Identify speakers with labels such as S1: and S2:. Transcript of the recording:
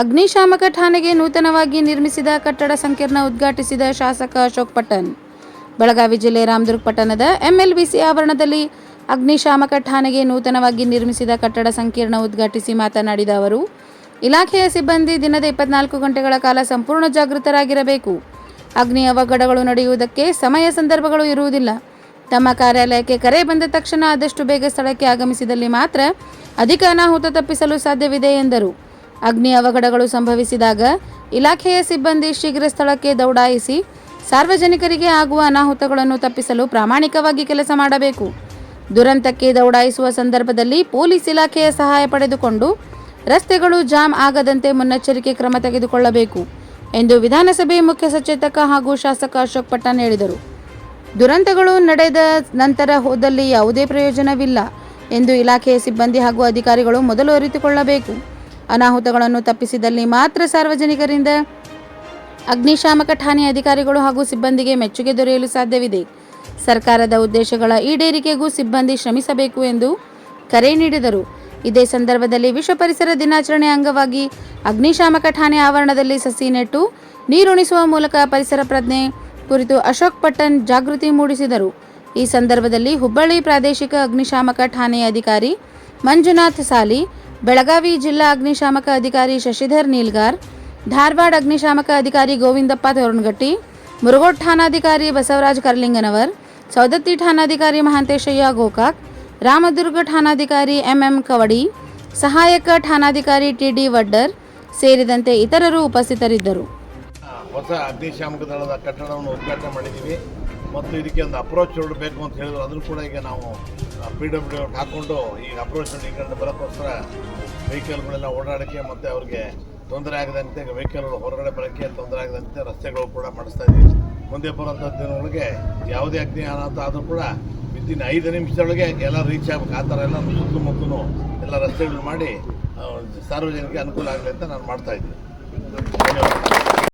S1: ಅಗ್ನಿಶಾಮಕ ಠಾಣೆಗೆ ನೂತನವಾಗಿ ನಿರ್ಮಿಸಿದ ಕಟ್ಟಡ ಸಂಕೀರ್ಣ ಉದ್ಘಾಟಿಸಿದ ಶಾಸಕ ಅಶೋಕ್ ಪಟ್ಟಣ್. ಬೆಳಗಾವಿ ಜಿಲ್ಲೆ ರಾಮದುರ್ಗ ಪಟ್ಟಣದ ಎಂಎಲ್ಬಿಸಿ ಆವರಣದಲ್ಲಿ ಅಗ್ನಿಶಾಮಕ ಠಾಣೆಗೆ ನೂತನವಾಗಿ ನಿರ್ಮಿಸಿದ ಕಟ್ಟಡ ಸಂಕೀರ್ಣ ಉದ್ಘಾಟಿಸಿ ಮಾತನಾಡಿದ ಅವರು, ಇಲಾಖೆಯ ಸಿಬ್ಬಂದಿ ದಿನದ ಇಪ್ಪತ್ನಾಲ್ಕು ಗಂಟೆಗಳ ಕಾಲ ಸಂಪೂರ್ಣ ಜಾಗೃತರಾಗಿರಬೇಕು. ಅಗ್ನಿ ಅವಘಡಗಳು ನಡೆಯುವುದಕ್ಕೆ ಸಮಯ ಸಂದರ್ಭಗಳು ಇರುವುದಿಲ್ಲ. ತಮ್ಮ ಕಾರ್ಯಾಲಯಕ್ಕೆ ಕರೆ ಬಂದ ತಕ್ಷಣ ಆದಷ್ಟು ಬೇಗ ಸ್ಥಳಕ್ಕೆ ಆಗಮಿಸಿದಲ್ಲಿ ಮಾತ್ರ ಅಧಿಕ ಅನಾಹುತ ತಪ್ಪಿಸಲು ಸಾಧ್ಯವಿದೆ ಎಂದರು. ಅಗ್ನಿ ಅವಘಡಗಳು ಸಂಭವಿಸಿದಾಗ ಇಲಾಖೆಯ ಸಿಬ್ಬಂದಿ ಶೀಘ್ರ ಸ್ಥಳಕ್ಕೆ ದೌಡಾಯಿಸಿ ಸಾರ್ವಜನಿಕರಿಗೆ ಆಗುವ ಅನಾಹುತಗಳನ್ನು ತಪ್ಪಿಸಲು ಪ್ರಾಮಾಣಿಕವಾಗಿ ಕೆಲಸ ಮಾಡಬೇಕು. ದುರಂತಕ್ಕೆ ದೌಡಾಯಿಸುವ ಸಂದರ್ಭದಲ್ಲಿ ಪೊಲೀಸ್ ಇಲಾಖೆಯ ಸಹಾಯ ಪಡೆದುಕೊಂಡು ರಸ್ತೆಗಳು ಜಾಮ್ ಆಗದಂತೆ ಮುನ್ನೆಚ್ಚರಿಕೆ ಕ್ರಮ ತೆಗೆದುಕೊಳ್ಳಬೇಕು ಎಂದು ವಿಧಾನಸಭೆ ಮುಖ್ಯ ಸಚೇತಕ ಹಾಗೂ ಶಾಸಕ ಅಶೋಕ್ ಪಟ್ಟಣ್ ಹೇಳಿದರು. ದುರಂತಗಳು ನಡೆದ ನಂತರ ಹೋದಲ್ಲಿ ಯಾವುದೇ ಪ್ರಯೋಜನವಿಲ್ಲ ಎಂದು ಇಲಾಖೆಯ ಸಿಬ್ಬಂದಿ ಹಾಗೂ ಅಧಿಕಾರಿಗಳು ಮೊದಲು ಅರಿತುಕೊಳ್ಳಬೇಕು. ಅನಾಹುತಗಳನ್ನು ತಪ್ಪಿಸಿದಲ್ಲಿ ಮಾತ್ರ ಸಾರ್ವಜನಿಕರಿಂದ ಅಗ್ನಿಶಾಮಕ ಠಾಣೆ ಅಧಿಕಾರಿಗಳು ಹಾಗೂ ಸಿಬ್ಬಂದಿಗೆ ಮೆಚ್ಚುಗೆ ದೊರೆಯಲು ಸಾಧ್ಯವಿದೆ. ಸರ್ಕಾರದ ಉದ್ದೇಶಗಳ ಈಡೇರಿಕೆಗೂ ಸಿಬ್ಬಂದಿ ಶ್ರಮಿಸಬೇಕು ಎಂದು ಕರೆ ನೀಡಿದರು. ಇದೇ ಸಂದರ್ಭದಲ್ಲಿ ವಿಶ್ವ ಪರಿಸರ ದಿನಾಚರಣೆ ಅಂಗವಾಗಿ ಅಗ್ನಿಶಾಮಕ ಠಾಣೆ ಆವರಣದಲ್ಲಿ ಸಸಿ ನೆಟ್ಟು ನೀರುಣಿಸುವ ಮೂಲಕ ಪರಿಸರ ಪ್ರಜ್ಞೆ ಕುರಿತು ಅಶೋಕ್ ಪಟ್ಟಣ್ ಜಾಗೃತಿ ಮೂಡಿಸಿದರು. ಈ ಸಂದರ್ಭದಲ್ಲಿ ಹುಬ್ಬಳ್ಳಿ ಪ್ರಾದೇಶಿಕ ಅಗ್ನಿಶಾಮಕ ಠಾಣೆಯ ಅಧಿಕಾರಿ ಮಂಜುನಾಥ್ ಸಾಲಿ ಬೆಳಗಾವಿ ಜಿಲ್ಲಾ ಅಗ್ನಿಶಾಮಕ ಅಧಿಕಾರಿ ಶಶಿಧರ್ ನೀಲ್ಗಾರ್, ಧಾರವಾಡ ಅಗ್ನಿಶಾಮಕ ಅಧಿಕಾರಿ ಗೋವಿಂದಪ್ಪ ತೋರಣಗಟ್ಟಿ, ಮುರುಗೋಡ್ ಠಾಣಾಧಿಕಾರಿ ಬಸವರಾಜ್ ಕರ್ಲಿಂಗನವರ್ ಸೌದತ್ತಿ ಠಾಣಾಧಿಕಾರಿ ಮಹಾಂತೇಶಯ್ಯ ಗೋಕಾಕ್, ರಾಮದುರ್ಗ ಠಾಣಾಧಿಕಾರಿ ಎಂಎಂ ಕವಡಿ, ಸಹಾಯಕ ಠಾಣಾಧಿಕಾರಿ ಟಿಡಿ ವಡ್ಡರ್ ಸೇರಿದಂತೆ ಇತರರು ಉಪಸ್ಥಿತರಿದ್ದರು.
S2: ಹೊಸ ಅಗ್ನಿಶಾಮಕ ದಳದ ಕಟ್ಟಡವನ್ನು ಉದ್ಘಾಟನೆ ಮಾಡಿದ್ದೀವಿ. ಮತ್ತು ಇದಕ್ಕೆ ಒಂದು ಅಪ್ರೋಚ್ ಬೇಕು ಅಂತ ಹೇಳಿದ್ರು. ಅದನ್ನು ಕೂಡ ಈಗ ನಾವು ಪಿ ಡಬ್ಲ್ಯೂ ಹಾಕ್ಕೊಂಡು ಈ ಅಪ್ರೋಚ್ ಈ ಕಡೆ ಬರೋಕ್ಕೋಸ್ಕರ ವೆಹಿಕಲ್ಗಳೆಲ್ಲ ಓಡಾಡೋಕ್ಕೆ ಮತ್ತು ಅವ್ರಿಗೆ ತೊಂದರೆ ಆಗದಂತೆ ವೆಹಿಕಲ್ಗಳು ಹೊರಗಡೆ ಬರೋಕ್ಕೆ ತೊಂದರೆ ಆಗದಂತೆ ರಸ್ತೆಗಳು ಕೂಡ ಮಾಡಿಸ್ತಾ ಇದ್ದೀವಿ. ಮುಂದೆ ಬರುವಂಥ ದಿನಗಳಿಗೆ ಯಾವುದೇ ಅಗ್ನಿ ಅನಾಹುತ ಆದರೂ ಕೂಡ ವಿತಿನ್ ಐದು ನಿಮಿಷದೊಳಗೆ ಎಲ್ಲ ರೀಚ್ ಆಗಬೇಕು. ಆ ಥರ ಎಲ್ಲ ಸುತ್ತಮುತ್ತಲೂ ಎಲ್ಲ ರಸ್ತೆಗಳು ಮಾಡಿ ಸಾರ್ವಜನಿಕ ಅನುಕೂಲ ಆಗಲಿ ಅಂತ ನಾನು ಮಾಡ್ತಾ ಇದ್ದೀನಿ. ಧನ್ಯವಾದ